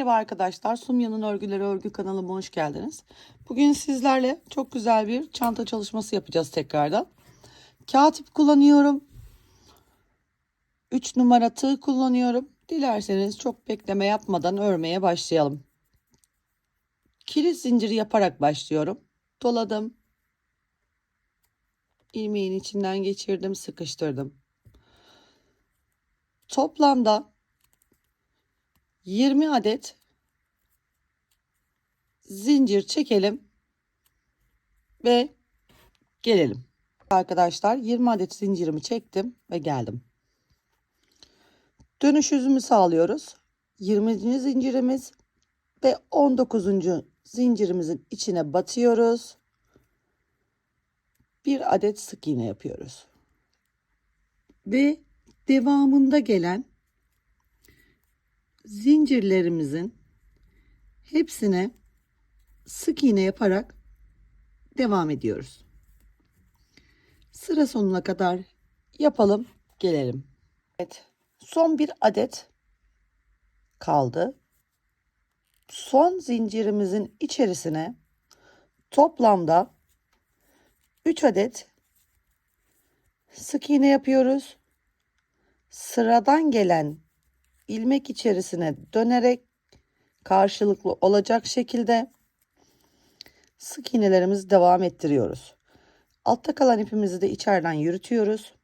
Merhaba arkadaşlar, Sumya'nın Örgüleri Örgü kanalıma hoş geldiniz. Bugün sizlerle çok güzel bir çanta çalışması yapacağız tekrardan. Kağıt ip kullanıyorum. 3 numara tığ kullanıyorum. Dilerseniz çok bekleme yapmadan örmeye başlayalım. Kilit zinciri yaparak başlıyorum. Doladım. ilmeğin içinden geçirdim, sıkıştırdım. Toplamda 20 adet zincir çekelim ve gelelim. Arkadaşlar 20 adet zincirimi çektim ve geldim. Dönüş yüzümü sağlıyoruz. 20. zincirimiz ve 19. zincirimizin içine batıyoruz. Bir adet sık iğne yapıyoruz. Ve devamında gelen zincirlerimizin hepsine sık iğne yaparak devam ediyoruz. Sıra sonuna kadar yapalım, gelelim. Evet, son bir adet kaldı. Son zincirimizin içerisine toplamda 3 adet sık iğne yapıyoruz. Sıradan gelen ilmek içerisine dönerek karşılıklı olacak şekilde sık iğnelerimizi devam ettiriyoruz. Altta kalan ipimizi de içeriden yürütüyoruz.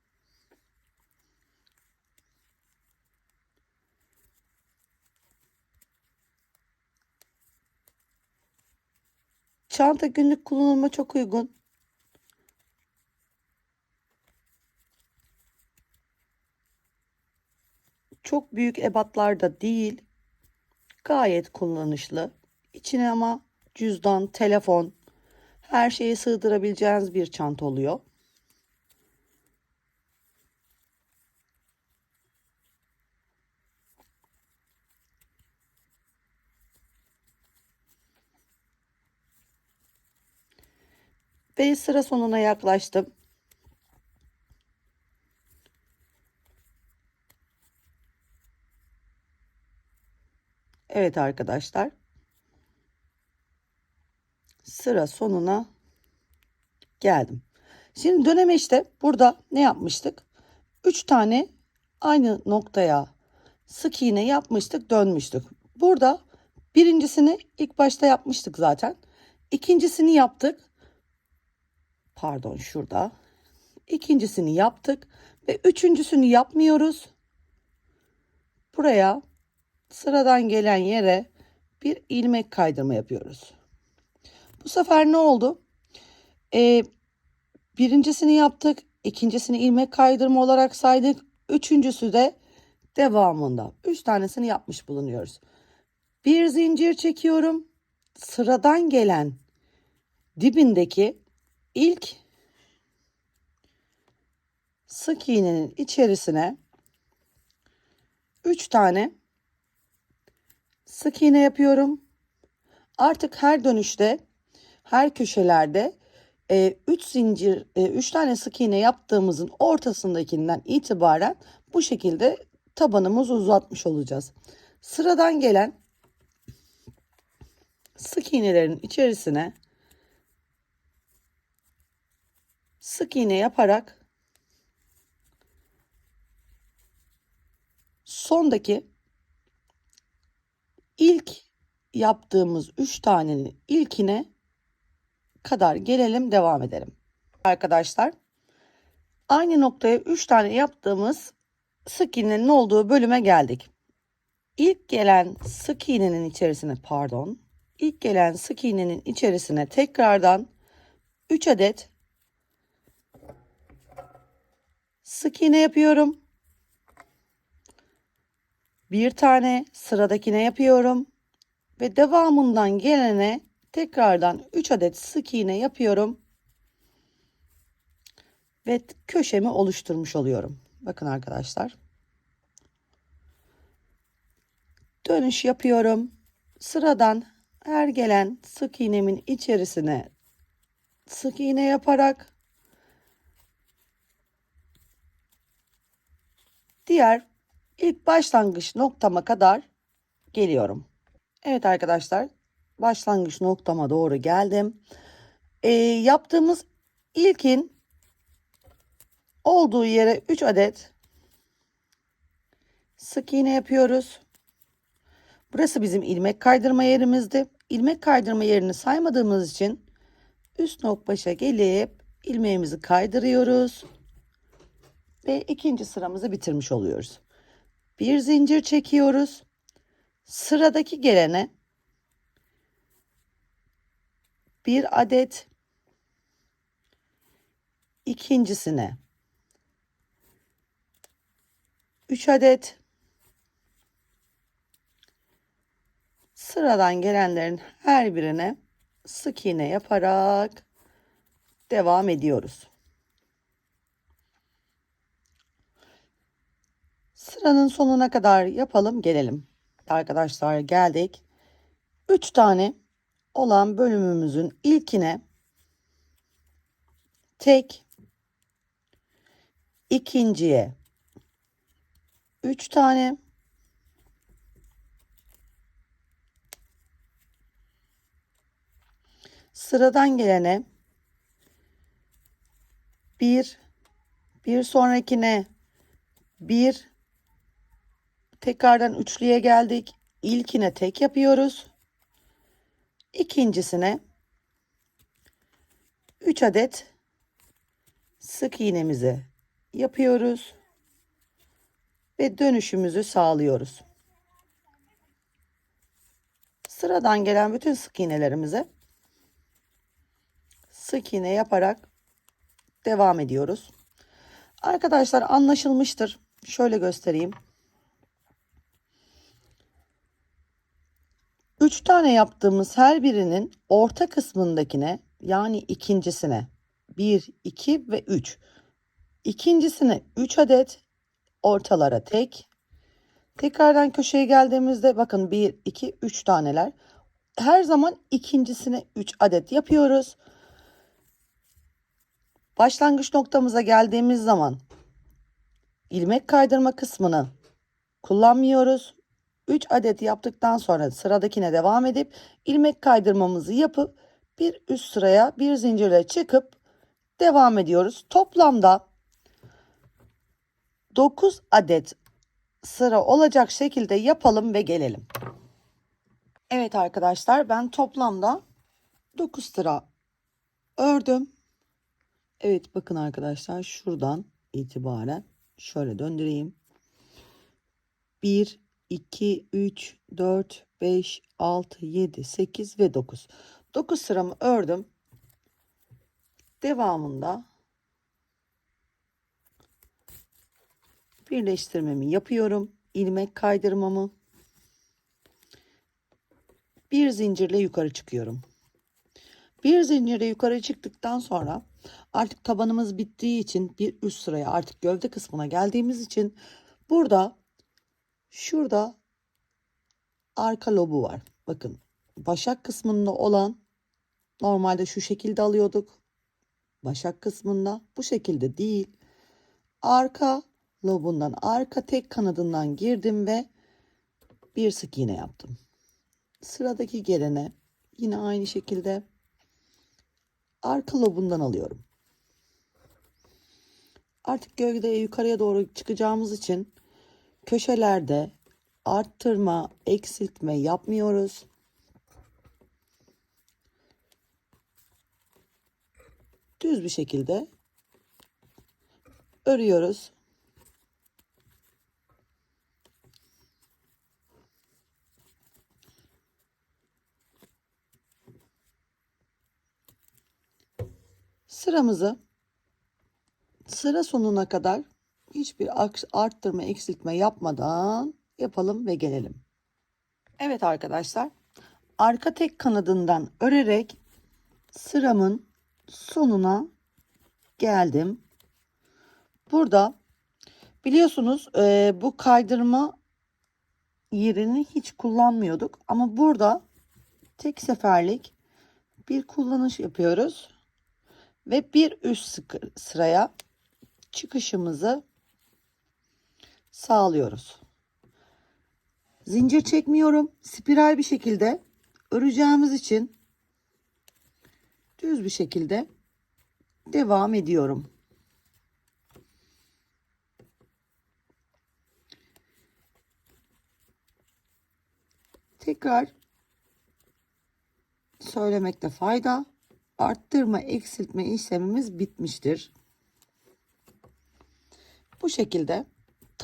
Çanta günlük kullanıma çok uygun. Çok büyük ebatlar da değil. Gayet kullanışlı. İçine ama cüzdan, telefon, her şeyi sığdırabileceğiniz bir çanta oluyor. Ve sıra sonuna yaklaştım. Evet arkadaşlar. Sıra sonuna geldim. Şimdi döneme işte burada ne yapmıştık? 3 tane aynı noktaya sık iğne yapmıştık, dönmüştük. Burada birincisini ilk başta yapmıştık zaten. İkincisini yaptık. Pardon şurada. İkincisini yaptık ve üçüncüsünü yapmıyoruz. Buraya sıradan gelen yere bir ilmek kaydırma yapıyoruz. Bu sefer ne oldu? Ee, birincisini yaptık. ikincisini ilmek kaydırma olarak saydık. Üçüncüsü de devamında. Üç tanesini yapmış bulunuyoruz. Bir zincir çekiyorum. Sıradan gelen dibindeki ilk sık iğnenin içerisine 3 tane sık iğne yapıyorum. Artık her dönüşte her köşelerde 3 e, üç zincir 3 e, üç tane sık iğne yaptığımızın ortasındakinden itibaren bu şekilde tabanımızı uzatmış olacağız. Sıradan gelen sık iğnelerin içerisine sık iğne yaparak sondaki ilk yaptığımız 3 tanenin ilkine kadar gelelim devam edelim. Arkadaşlar aynı noktaya 3 tane yaptığımız sık iğnenin olduğu bölüme geldik. İlk gelen sık iğnenin içerisine pardon ilk gelen sık iğnenin içerisine tekrardan 3 adet sık iğne yapıyorum. Bir tane sıradakine yapıyorum ve devamından gelene tekrardan 3 adet sık iğne yapıyorum ve köşemi oluşturmuş oluyorum. Bakın arkadaşlar. Dönüş yapıyorum. Sıradan her gelen sık iğnemin içerisine sık iğne yaparak diğer ilk başlangıç noktama kadar geliyorum. Evet arkadaşlar başlangıç noktama doğru geldim. Ee, yaptığımız ilkin olduğu yere 3 adet sık iğne yapıyoruz. Burası bizim ilmek kaydırma yerimizdi. İlmek kaydırma yerini saymadığımız için üst nok başa gelip ilmeğimizi kaydırıyoruz. Ve ikinci sıramızı bitirmiş oluyoruz. Bir zincir çekiyoruz. Sıradaki gelene bir adet ikincisine 3 adet sıradan gelenlerin her birine sık iğne yaparak devam ediyoruz. Sıranın sonuna kadar yapalım gelelim. Arkadaşlar geldik. 3 tane olan bölümümüzün ilkine tek ikinciye 3 tane sıradan gelene bir bir sonrakine bir tekrardan üçlüye geldik ilkine tek yapıyoruz ikincisine 3 adet sık iğnemizi yapıyoruz ve dönüşümüzü sağlıyoruz. Sıradan gelen bütün sık iğnelerimize sık iğne yaparak devam ediyoruz. Arkadaşlar anlaşılmıştır. Şöyle göstereyim. 3 tane yaptığımız her birinin orta kısmındakine yani ikincisine 1, 2 ve 3. İkincisine 3 adet ortalara tek. Tekrardan köşeye geldiğimizde bakın 1, 2, 3 taneler. Her zaman ikincisine 3 adet yapıyoruz. Başlangıç noktamıza geldiğimiz zaman ilmek kaydırma kısmını kullanmıyoruz. 3 adet yaptıktan sonra sıradakine devam edip ilmek kaydırmamızı yapıp bir üst sıraya bir zincirle çıkıp devam ediyoruz. Toplamda 9 adet sıra olacak şekilde yapalım ve gelelim. Evet arkadaşlar ben toplamda 9 sıra ördüm. Evet bakın arkadaşlar şuradan itibaren şöyle döndüreyim. 1 2 3 4 5 6 7 8 ve 9. 9 sıramı ördüm. Devamında birleştirmemi yapıyorum. ilmek kaydırmamı bir zincirle yukarı çıkıyorum. Bir zincirle yukarı çıktıktan sonra artık tabanımız bittiği için bir üst sıraya artık gövde kısmına geldiğimiz için burada şurada arka lobu var. Bakın başak kısmında olan normalde şu şekilde alıyorduk. Başak kısmında bu şekilde değil. Arka lobundan arka tek kanadından girdim ve bir sık iğne yaptım. Sıradaki gelene yine aynı şekilde arka lobundan alıyorum. Artık gövdeye yukarıya doğru çıkacağımız için köşelerde arttırma, eksiltme yapmıyoruz. Düz bir şekilde örüyoruz. Sıramızı sıra sonuna kadar hiçbir arttırma eksiltme yapmadan yapalım ve gelelim. Evet arkadaşlar arka tek kanadından örerek sıramın sonuna geldim. Burada biliyorsunuz e, bu kaydırma yerini hiç kullanmıyorduk ama burada tek seferlik bir kullanış yapıyoruz ve bir üst sıraya çıkışımızı sağlıyoruz. Zincir çekmiyorum. Spiral bir şekilde öreceğimiz için düz bir şekilde devam ediyorum. Tekrar söylemekte fayda. Arttırma, eksiltme işlemimiz bitmiştir. Bu şekilde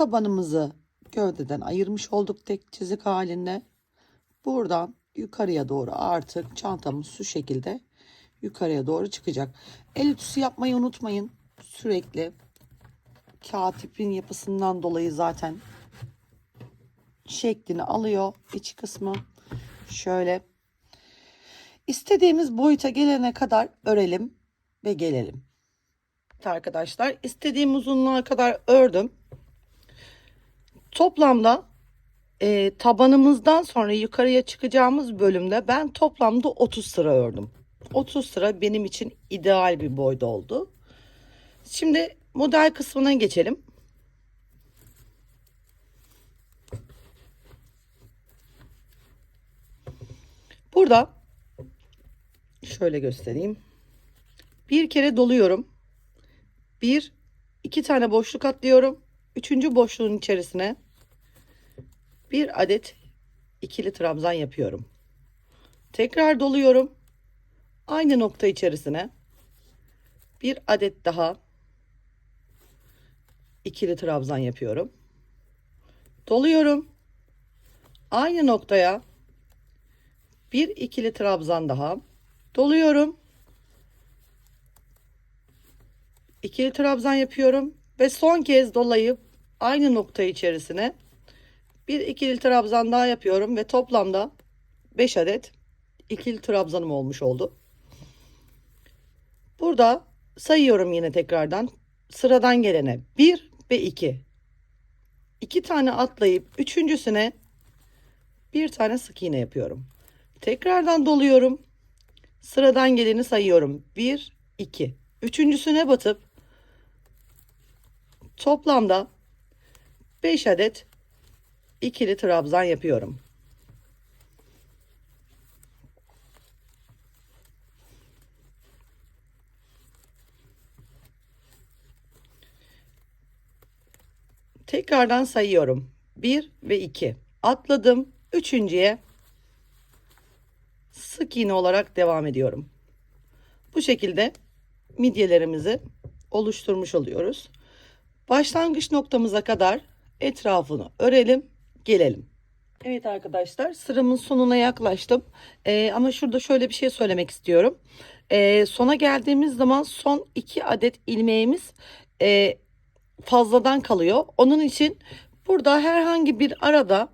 tabanımızı gövdeden ayırmış olduk tek çizik halinde. Buradan yukarıya doğru artık çantamız şu şekilde yukarıya doğru çıkacak. El ütüsü yapmayı unutmayın. Sürekli katipin yapısından dolayı zaten şeklini alıyor iç kısmı. Şöyle istediğimiz boyuta gelene kadar örelim ve gelelim. Evet arkadaşlar istediğim uzunluğa kadar ördüm. Toplamda e, tabanımızdan sonra yukarıya çıkacağımız bölümde ben toplamda 30 sıra ördüm. 30 sıra benim için ideal bir boyda oldu. Şimdi model kısmına geçelim. Burada şöyle göstereyim. Bir kere doluyorum. Bir, iki tane boşluk atlıyorum. Üçüncü boşluğun içerisine bir adet ikili trabzan yapıyorum. Tekrar doluyorum. Aynı nokta içerisine bir adet daha ikili trabzan yapıyorum. Doluyorum. Aynı noktaya bir ikili trabzan daha doluyorum. İkili trabzan yapıyorum ve son kez dolayıp aynı nokta içerisine bir ikili trabzan daha yapıyorum ve toplamda 5 adet ikili trabzanım olmuş oldu. Burada sayıyorum yine tekrardan sıradan gelene 1 ve 2. 2 tane atlayıp üçüncüsüne bir tane sık iğne yapıyorum. Tekrardan doluyorum. Sıradan geleni sayıyorum. 1 2. Üçüncüsüne batıp toplamda 5 adet ikili trabzan yapıyorum. Tekrardan sayıyorum. 1 ve 2. Atladım. Üçüncüye sık iğne olarak devam ediyorum. Bu şekilde midyelerimizi oluşturmuş oluyoruz. Başlangıç noktamıza kadar etrafını örelim, gelelim. Evet arkadaşlar sıramın sonuna yaklaştım. Ee, ama şurada şöyle bir şey söylemek istiyorum. Ee, sona geldiğimiz zaman son iki adet ilmeğimiz e, fazladan kalıyor. Onun için burada herhangi bir arada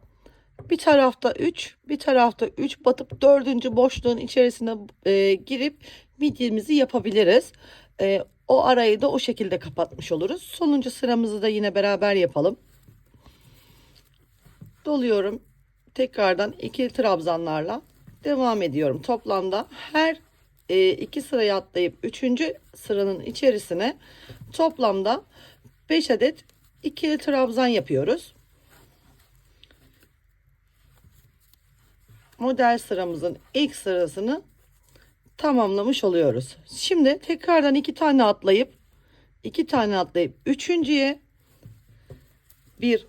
bir tarafta 3 bir tarafta 3 batıp dördüncü boşluğun içerisine e, girip midyemizi yapabiliriz. E, o arayı da o şekilde kapatmış oluruz. Sonuncu sıramızı da yine beraber yapalım. Doluyorum. Tekrardan ikili trabzanlarla devam ediyorum. Toplamda her e, iki sırayı atlayıp üçüncü sıranın içerisine toplamda 5 adet ikili trabzan yapıyoruz. Model sıramızın ilk sırasını tamamlamış oluyoruz. Şimdi tekrardan iki tane atlayıp iki tane atlayıp üçüncüye bir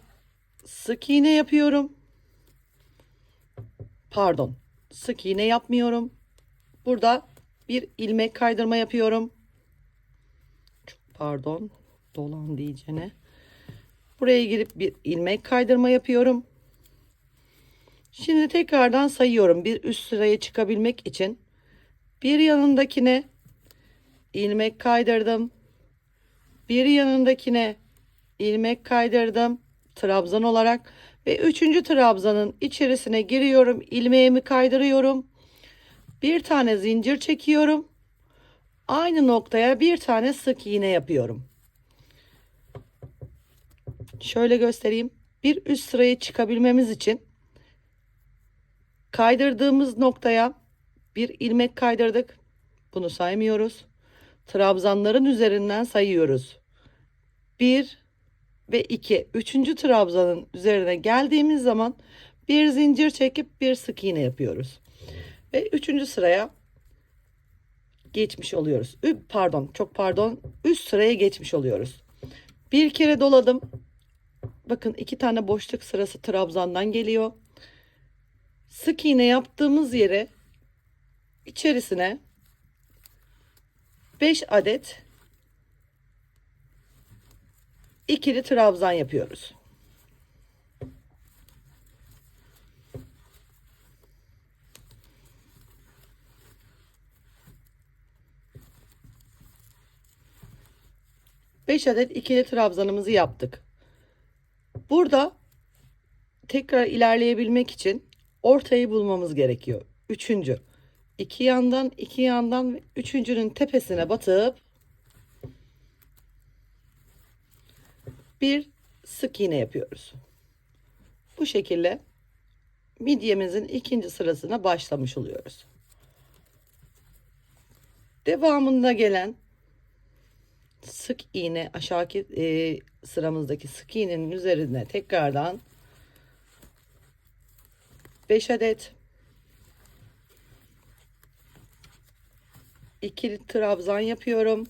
sık iğne yapıyorum. Pardon, sık iğne yapmıyorum. Burada bir ilmek kaydırma yapıyorum. Çok pardon, dolan diyeceğine. Buraya girip bir ilmek kaydırma yapıyorum. Şimdi tekrardan sayıyorum bir üst sıraya çıkabilmek için. Bir yanındakine ilmek kaydırdım. Bir yanındakine ilmek kaydırdım. Trabzan olarak ve üçüncü trabzanın içerisine giriyorum. ilmeğimi kaydırıyorum. Bir tane zincir çekiyorum. Aynı noktaya bir tane sık iğne yapıyorum. Şöyle göstereyim. Bir üst sıraya çıkabilmemiz için kaydırdığımız noktaya bir ilmek kaydırdık. Bunu saymıyoruz. Trabzanların üzerinden sayıyoruz. 1 ve 2. Üçüncü trabzanın üzerine geldiğimiz zaman bir zincir çekip bir sık iğne yapıyoruz. Ve üçüncü sıraya geçmiş oluyoruz. Pardon, çok pardon. Üst sıraya geçmiş oluyoruz. Bir kere doladım. Bakın iki tane boşluk sırası trabzandan geliyor. Sık iğne yaptığımız yere içerisine 5 adet ikili trabzan yapıyoruz. Beş adet ikili trabzanımızı yaptık. Burada tekrar ilerleyebilmek için ortayı bulmamız gerekiyor. Üçüncü. iki yandan, iki yandan üçüncünün tepesine batıp bir sık iğne yapıyoruz. Bu şekilde midyemizin ikinci sırasına başlamış oluyoruz. Devamında gelen sık iğne aşağıki e, sıramızdaki sık iğnenin üzerine tekrardan 5 adet ikili trabzan yapıyorum.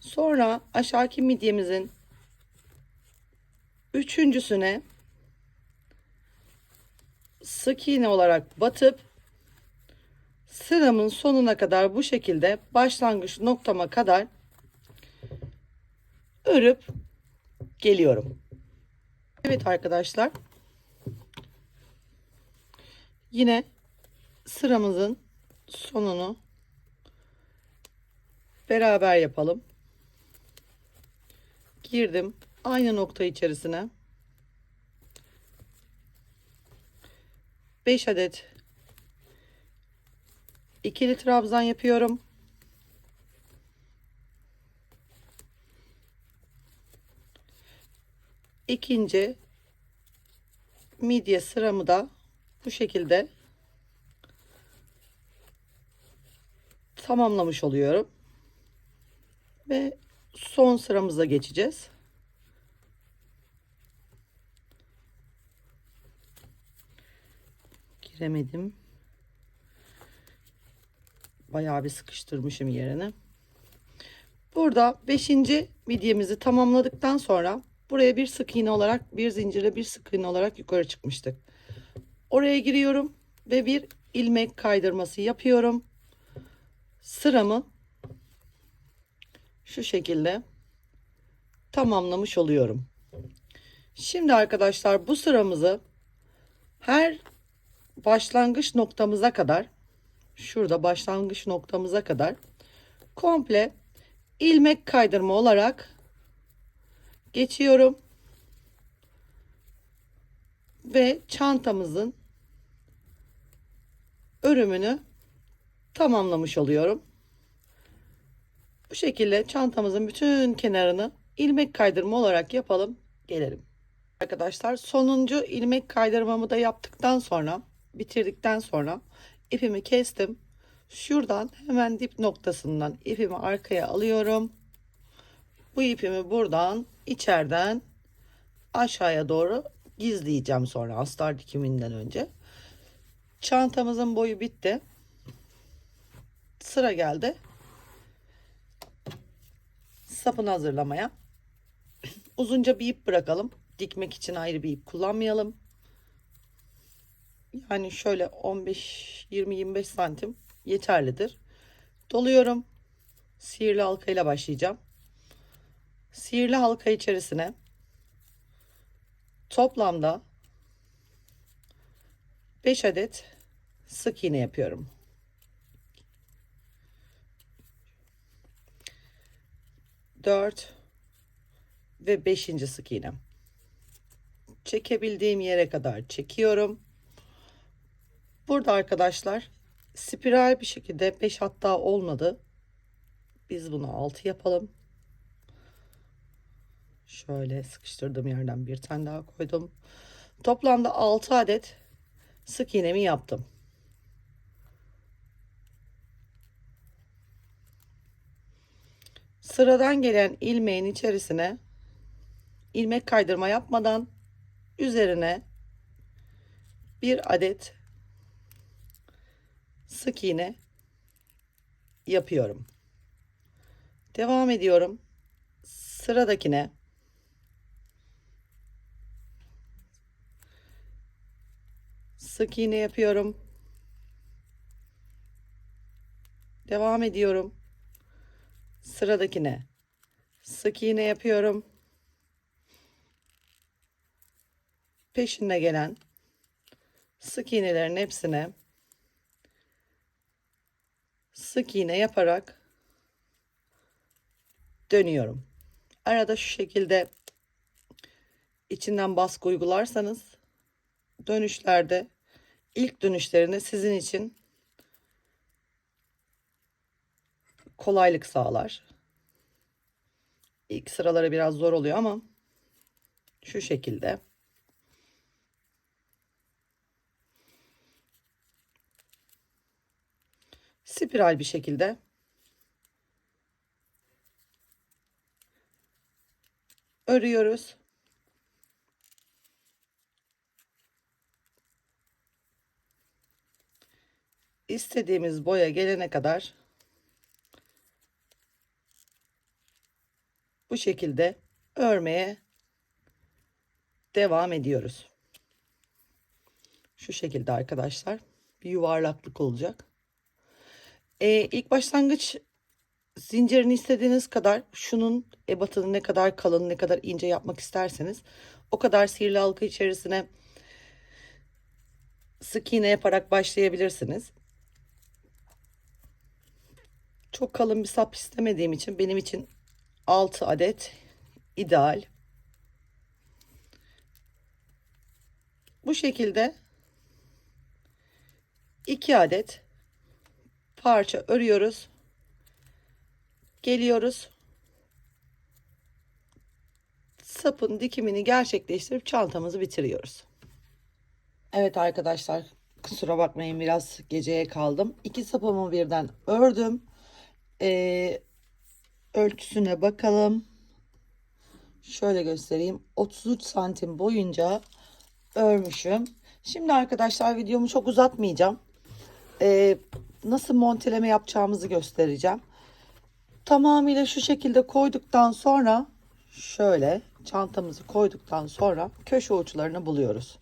Sonra aşağıki midyemizin üçüncüsüne sık iğne olarak batıp sıramın sonuna kadar bu şekilde başlangıç noktama kadar örüp geliyorum. Evet arkadaşlar. Yine sıramızın sonunu beraber yapalım. Girdim aynı nokta içerisine 5 adet ikili trabzan yapıyorum. İkinci midye sıramı da bu şekilde tamamlamış oluyorum. Ve son sıramıza geçeceğiz. Giremedim. Bayağı bir sıkıştırmışım yerine. Burada 5. midyemizi tamamladıktan sonra buraya bir sık iğne olarak bir zincirle bir sık iğne olarak yukarı çıkmıştık. Oraya giriyorum ve bir ilmek kaydırması yapıyorum. Sıramı şu şekilde tamamlamış oluyorum. Şimdi arkadaşlar bu sıramızı her başlangıç noktamıza kadar şurada başlangıç noktamıza kadar komple ilmek kaydırma olarak geçiyorum. Ve çantamızın örümünü tamamlamış oluyorum. Bu şekilde çantamızın bütün kenarını ilmek kaydırma olarak yapalım. Gelelim. Arkadaşlar sonuncu ilmek kaydırmamı da yaptıktan sonra bitirdikten sonra ipimi kestim. Şuradan hemen dip noktasından ipimi arkaya alıyorum. Bu ipimi buradan içeriden aşağıya doğru gizleyeceğim sonra astar dikiminden önce. Çantamızın boyu bitti. Sıra geldi. Sapını hazırlamaya. Uzunca bir ip bırakalım. Dikmek için ayrı bir ip kullanmayalım. Yani şöyle 15 20 25 santim yeterlidir. Doluyorum. Sihirli halka ile başlayacağım. Sihirli halka içerisine toplamda 5 adet sık iğne yapıyorum. Dört ve beşinci sık iğnem. Çekebildiğim yere kadar çekiyorum. Burada arkadaşlar spiral bir şekilde 5 hatta olmadı. Biz bunu 6 yapalım. Şöyle sıkıştırdığım yerden bir tane daha koydum. Toplamda 6 adet sık iğnemi yaptım. Sıradan gelen ilmeğin içerisine ilmek kaydırma yapmadan üzerine bir adet sık iğne yapıyorum. Devam ediyorum. Sıradakine sık iğne yapıyorum. Devam ediyorum. Sıradakine sık iğne yapıyorum. Peşinde gelen sık iğnelerin hepsine sık iğne yaparak dönüyorum. Arada şu şekilde içinden baskı uygularsanız dönüşlerde ilk dönüşlerinde sizin için kolaylık sağlar. İlk sıraları biraz zor oluyor ama şu şekilde spiral bir şekilde örüyoruz. İstediğimiz boya gelene kadar bu şekilde örmeye devam ediyoruz. Şu şekilde arkadaşlar bir yuvarlaklık olacak. Ee, ilk başlangıç zincirini istediğiniz kadar şunun ebatını ne kadar kalın ne kadar ince yapmak isterseniz o kadar sihirli halka içerisine sık iğne yaparak başlayabilirsiniz. Çok kalın bir sap istemediğim için benim için 6 adet ideal. Bu şekilde 2 adet parça örüyoruz. Geliyoruz. Sapın dikimini gerçekleştirip çantamızı bitiriyoruz. Evet arkadaşlar kusura bakmayın biraz geceye kaldım. İki sapımı birden ördüm. Ee, ölçüsüne bakalım. Şöyle göstereyim. 33 santim boyunca örmüşüm. Şimdi arkadaşlar videomu çok uzatmayacağım. Ee, nasıl monteleme yapacağımızı göstereceğim. Tamamıyla şu şekilde koyduktan sonra şöyle çantamızı koyduktan sonra köşe uçlarını buluyoruz.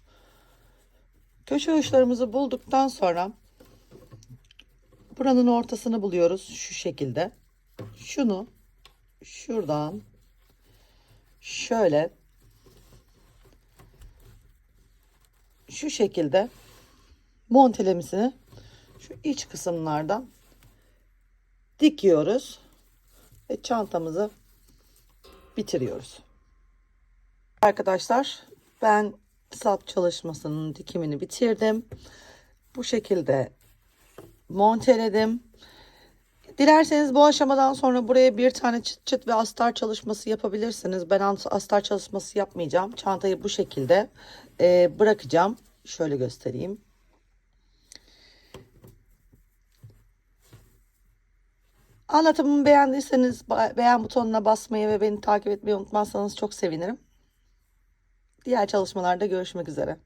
Köşe uçlarımızı bulduktan sonra buranın ortasını buluyoruz şu şekilde. Şunu şuradan şöyle şu şekilde montelemesini şu iç kısımlardan dikiyoruz ve çantamızı bitiriyoruz. Arkadaşlar ben sap çalışmasının dikimini bitirdim. Bu şekilde monteledim. Dilerseniz bu aşamadan sonra buraya bir tane çıt çıt ve astar çalışması yapabilirsiniz. Ben astar çalışması yapmayacağım. Çantayı bu şekilde e, bırakacağım. Şöyle göstereyim. Anlatımımı beğendiyseniz beğen butonuna basmayı ve beni takip etmeyi unutmazsanız çok sevinirim. Diğer çalışmalarda görüşmek üzere.